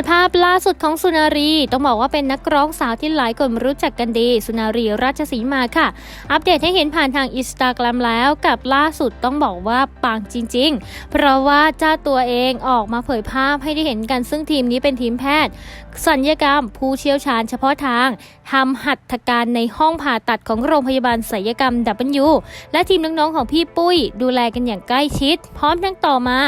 ดภาพล่าสุดของสุนารีต้องบอกว่าเป็นนักร้องสาวที่หลายคนรู้จักกันดี สุนารีราชสีมาค่ะ อัปเดตให้เห็นผ่านทางอินสตาแกรมแล้วกับล่าสุดต้องบอกว่าปังจริง ๆ เพราะว่าเจ้าตัวเองออกมาเผยภาพให้ได้เห็นกันซึ่งทีมนี้เป็นทีมแพทย์ สัญญกรรมผู้เชี่ยวชาญเฉพาะทางทำหัตถการในห้องผ่าตัดของโรงพยาบาลศัลยกรรม W และทีมน้องๆของพี่ปุ้ย ดูแลกันอย่างใกล้ชิด พร้อมทั้งต่อมา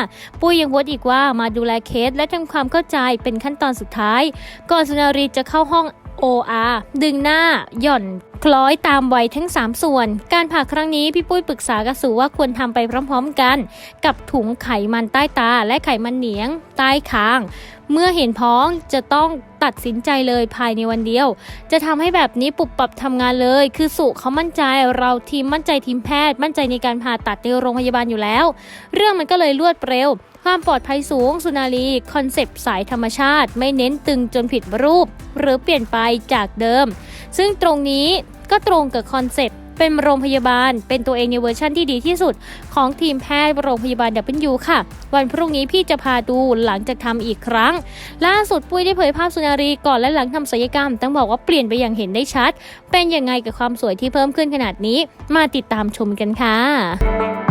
ปุ้ยยังโพสต์อีกว่ามาดูแลเคสและทำความเข้าใจเป็นขั้นตอนสุดท้าย ก่อนสุนารีจะเข้าห้อง OR ดึงหน้าหย่อนคล้อยตามวัยทั้ง 3 ส่วน การผ่าครั้งนี้พี่ปุ้ยปรึกษากับสูว่าควรทำไปพร้อมๆกัน กับถุงไขมันใต้ตา และไขมันเหนียง ใต้คาง เมื่อเห็นพ้องจะต้องตัดสินใจเลยภายในวันเดียว จะทำให้แบบนี้ปุบปรับทำงานเลย คือสุเขามั่นใจเราทีมมั่นใจทีมแพทย์ มั่นใจในการผ่าตัดในโรงพยาบาลอยู่แล้ว เรื่องมันก็เลยรวดเร็ว ความปลอดภัยสูงสุนารีคอนเซปต์สายธรรมชาติ ไม่เน้นตึงจนผิดรูป หรือเปลี่ยนไปจากเดิม ซึ่งตรงนี้ก็ตรงกับคอนเซปต์เป็นโรงพยาบาล เป็นตัวเองในเวอร์ชั่นที่ดีที่สุด ของทีมแพทย์โรงพยาบาล W ค่ะ วันพรุ่งนี้พี่จะพาดูหลังจากทำอีกครั้ง ล่าสุดปุ้ยได้เผยภาพสุนารีก่อนและหลังทำศัลยกรรม ต้องบอกว่าเปลี่ยนไปอย่างเห็นได้ชัด เป็นยังไงกับความสวยที่เพิ่มขึ้นขนาดนี้ มาติดตามชมกันค่ะ